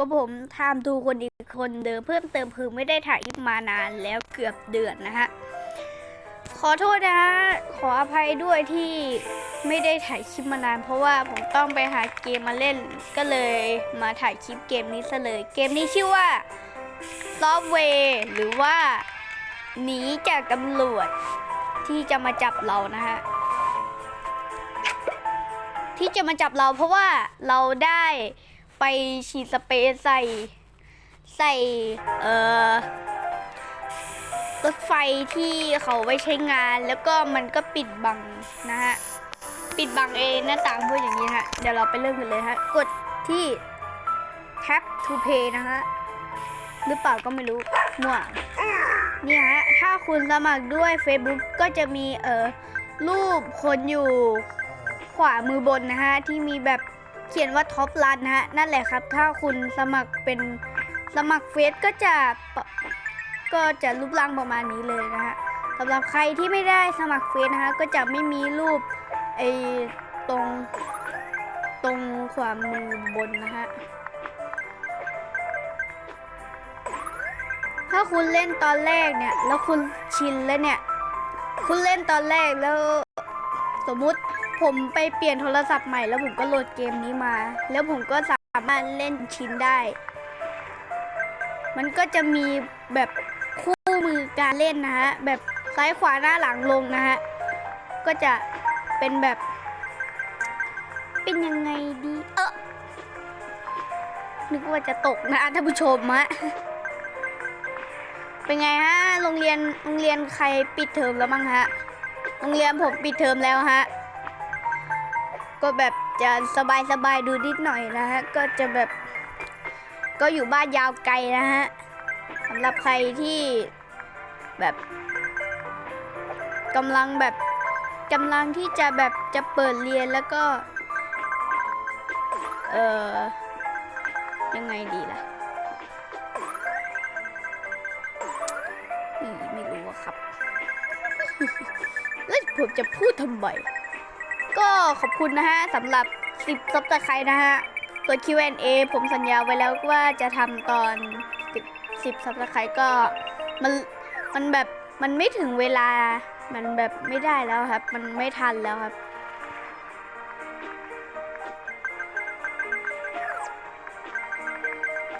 ก็ผมทำดูคนอีกคนเดิมเพิ่มเติมคือไม่ได้ถ่ายคลิปมานานแล้วเกือบเดือนนะฮะ ขอโทษนะฮะ ขออภัยด้วยที่ไม่ได้ถ่ายคลิปมานาน เพราะว่าผมต้องไปหาเกมมาเล่น ก็เลยมาถ่ายคลิปเกมนี้ซะเลย เกมนี้ชื่อว่าซอฟเวย์หรือว่าหนีจากตำรวจที่จะมาจับเรานะฮะ ที่จะมาจับเราเพราะว่าเราได้ ไปฉีดสเปรย์ใส่ ใส่ เอ่อรถไฟที่เขาไว้ใช้งานแล้วก็มันก็ปิดบังนะฮะ ปิดบังเองหน้าต่างพูดอย่างนี้ฮะ เดี๋ยวเราไปเริ่มกันเลยฮะ กดที่ tap to pay นะฮะ หรือเปล่าก็ไม่รู้มั่วเนี่ยฮะ ถ้าคุณสมัครด้วย Facebook ก็จะมีเออรูปคนอยู่ขวามือบนนะฮะ ที่มีแบบ เขียนว่าท็อปรันนะฮะนั่นแหละครับ ถ้าคุณสมัครเป็นสมัครเฟซก็จะก็จะรูปร่างประมาณนี้เลยนะฮะสำหรับใครที่ไม่ได้สมัครเฟซนะฮะก็จะไม่มีรูปไอ้ตรงตรงขวามือบนนะฮะ ถ้าคุณเล่นตอนแรกเนี่ย แล้วคุณชินแล้วเนี่ย คุณเล่นตอนแรกแล้วสมมุติ ผมไปเปลี่ยนโทรศัพท์ใหม่แล้วผมก็โหลดเกมนี้มา แล้วผมก็สามารถเล่นชิ้นได้ มันก็จะมีแบบคู่มือการเล่นนะฮะ แบบซ้ายขวาหน้าหลังลงนะฮะ ก็จะเป็นแบบ เป็นยังไงดีเออนึกว่าจะตกนะท่านผู้ชมฮะเป็นไงฮะโรงเรียนโรงเรียนใครปิดเทอมแล้วมั้งฮะโรงเรียนผมปิดเทอมแล้วฮะ ก็แบบจะสบายสบายๆดูนิดหน่อยนะฮะ ก็จะแบบ ก็อยู่บ้านยาวไกลนะฮะสำหรับใครที่แบบกำลังแบบกำลังที่จะแบบจะเปิดเรียนแล้วก็ เออยังไงดีล่ะไม่รู้อะครับ แล้วผมจะพูดทำไม ก็ขอบคุณนะฮะสำหรับ 10ซับสไครต์นะฮะส่ว Q&A ผมสัญญาไว้แล้วว่าจะทำตอน 10 10ซับสไครต์ก็มันมันแบบมันไม่ถึงเวลา มันแบบไม่ได้แล้วครับ มันไม่ทันแล้วครับ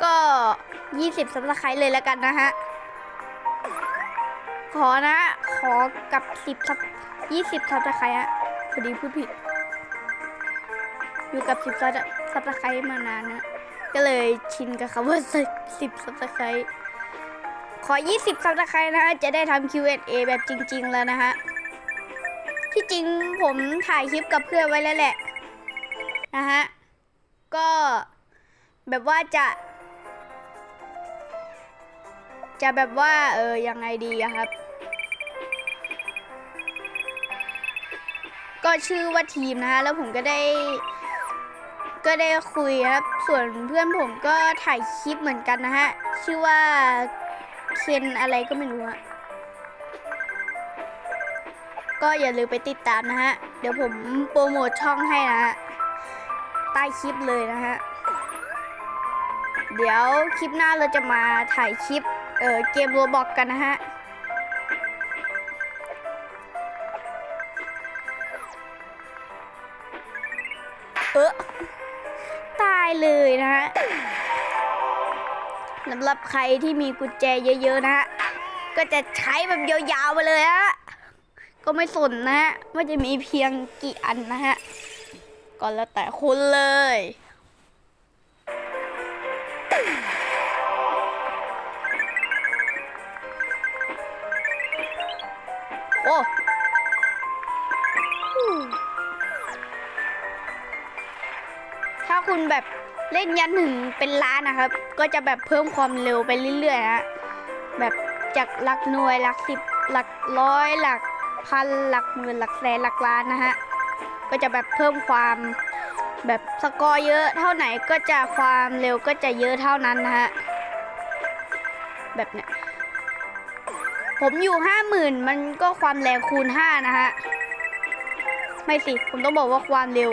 ก็ 20ซับสไครต์เลยแล้วกันนะฮะ ขอนะ ขอกับสิบทับยี่สิบทับตะไคร้อะ อดีพูดผิด อยู่กับสิบทับทับตะไคร้มานานนะก็เลยชินกับคำว่าสิบทับตะไคร้ขอยี่สิบทับตะไคร้นะฮะ จะได้ทำ Q&A แบบจริง ๆ แล้วนะฮะ ที่จริงผมถ่ายคลิปกับเพื่อนไว้แล้วแหละ นะฮะ ก็แบบว่าจะ จะแบบว่า เออยังไงดีอะครับ ก็ชื่อว่าทีมนะฮะแล้วผมก็ได้ ก็ได้คุยครับ ส่วนเพื่อนผมก็ถ่ายคลิปเหมือนกันนะฮะ ชื่อว่าเคนอะไรก็ไม่รู้อะก็อย่าลืมไปติดตามนะฮะ เดี๋ยวผมโปรโมทช่องให้นะฮะ ใต้คลิปเลยนะฮะ เดี๋ยวคลิปหน้าเราจะมาถ่ายคลิป เออเกมโรบอกกันนะฮะ ออตายเลยนะฮะสำหรับใครที่มีกุญแจเยอะ ๆ นะฮะ ก็จะใช้แบบยาวๆไปเลยฮะ ก็ไม่สนนะฮะว่าจะมีเพียงกี่อันนะฮะ ก็แล้วแต่คุณเลยาคุณแบบเล่นยันถึงเป็นล้านนะครับ ก็จะแบบเพิ่มความเร็วไปเรื่อยๆนะแบบจากหลักหน่วยหลักสิบหลักร้อยหลักพันหลักหมื่นหลักแสนหลักล้านนะฮะก็จะแบบเพิ่มความแบบสกอร์เยอะเท่าไหนก็จะความเร็วก็จะเยอะเท่านั้นนะฮะแบบเนี้ยผมอยู่ห้าหมื่นมันก็ความแรงคูณห้านะฮะไม่สิ ผมต้องบอกว่าความเร็ว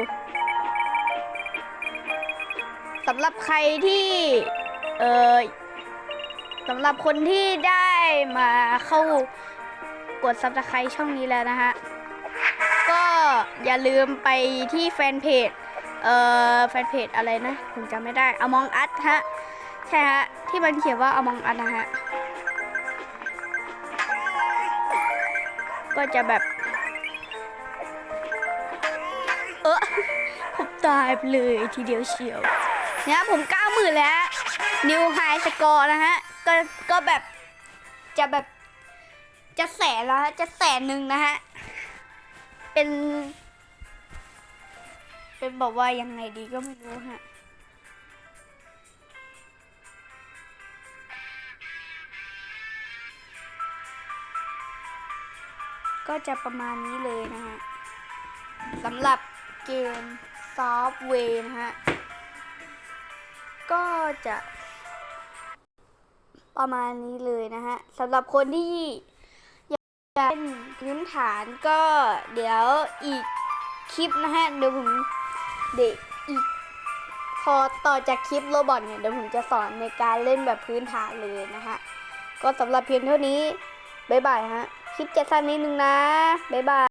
สำหรับใครที่เออสำหรับคนที่ได้มาเข้ากด subscribe ช่องนี้แล้วนะฮะ ก็อย่าลืมไปที่แฟนเพจ เอ่อ แฟนเพจอะไรนะ ผมจำไม่ได้ Among Us ฮะ ใช่ฮะ ที่มันเขียนว่า Among Us นะฮะ ก็จะแบบ เออผมตายไปเลยทีเดียวเชียว เนี่ยผมเก้าหมื่นแล้วนิวไฮสกอร์นะฮะ ก็ก็แบบจะแบบจะแสนแล้วฮะ จะแสนหนึ่งนะฮะ เป็น เป็นบอกว่ายังไงดีก็ไม่รู้ฮะก็จะประมาณนี้เลยนะฮะสำหรับเกมซอฟเวย์นะฮะ จะประมาณนี้เลยนะฮะสำหรับคนที่อยากเล่นพื้นฐานก็เดี๋ยวอีกคลิปนะฮะเดี๋ยวผมเดี๋ยวอีกพอต่อจากคลิปโรบอทเนี่ยเดี๋ยวผมจะสอนในการเล่นแบบพื้นฐานเลยนะฮะก็สำหรับเพียงเท่านี้บ๊ายบายฮะคลิปจะสั้นนิดนึงนะบ๊ายบาย